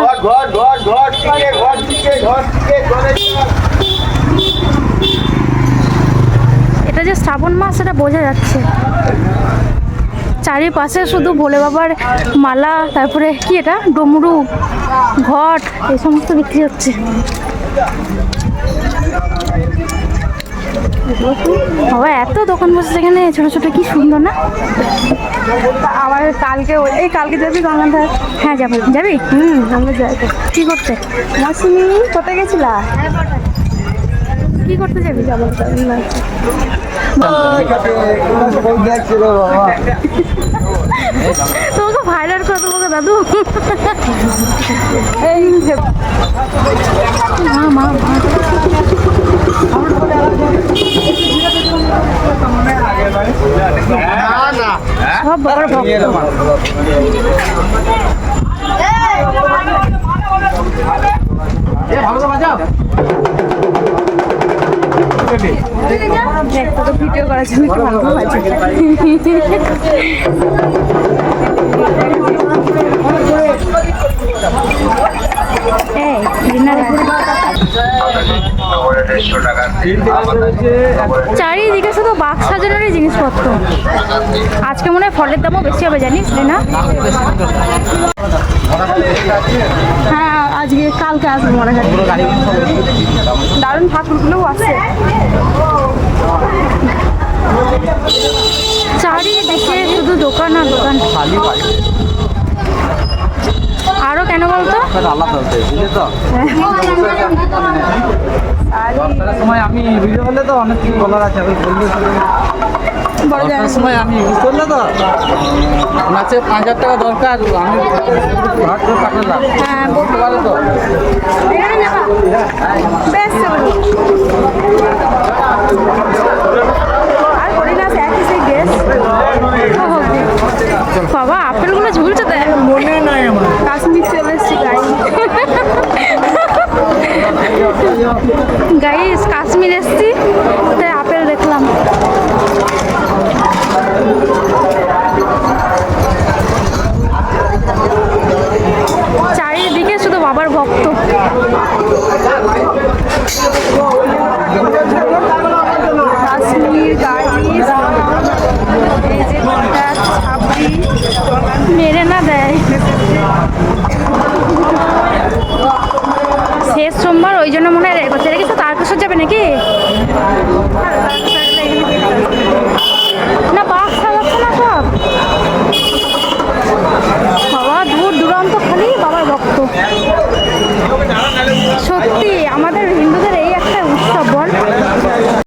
ঘর ঘর ঘর ঘর থেকে ঘর থেকে ঘর থেকে ঘরে এটা যে শ্রাবণ মাস সেটা বোঝা যাচ্ছে। চারিপাশে শুধু ভোলে বাবার মালা তারপরে কি এটা? ডমরু ঘট এই সমস্ত বিক্রি হচ্ছে। বাবা এত দোকান বসেছে এখানে ছোট ছোট কি সুন্দর না? আবার কালকে ওই- এই কালকে যাবি গঙ্গাধার হ্যাঁ যাব। যাবি? হুম আমরা যাই কি করতে? মাসিমি কোথায় গেছিলা? কি করতে যাবি? যাব তোমাকে ভাইরাল করে তোমাকে দাদু। এই মা মা মা না না সব ভিডিও করার জন্য ভালো এই চারিদিকে শুধু বাক্স সাজানোরই জিনিসপত্র। আজকে মনে হয় ফলের দামও বেশি হবে, জানিস না হ্যাঁ আজকে, কালকে আসব মনে হয়। দারুণ ঠাকুরগুলোও আছে। চারিদিকে শুধু দোকান আর দোকান। আরও কেন বলতো? সময় আমি ভিডিও হলে তো অনেক কিছু বলার আছে আমি সময় আমি ইউজ করলে তো পাঁচ হাজার টাকা দরকার আমি ঘর করে পাঠালাম। হ্যাঁ বলতে পারো তো এখানে যাবা বেশ চলো আর করি না একই সেই ড্রেস বাবা আপেলগুলো ঝুলছে দেখ মনে নাই আমার কাশ্মীর চলে এসেছি গাইস কাশ্মীর এসছি, তাই আপেল দেখলাম। চারিদিকে শুধু বাবার ভক্ত। কাশ্মীর, গাড়ি, এই মেরে যাবে নাকি?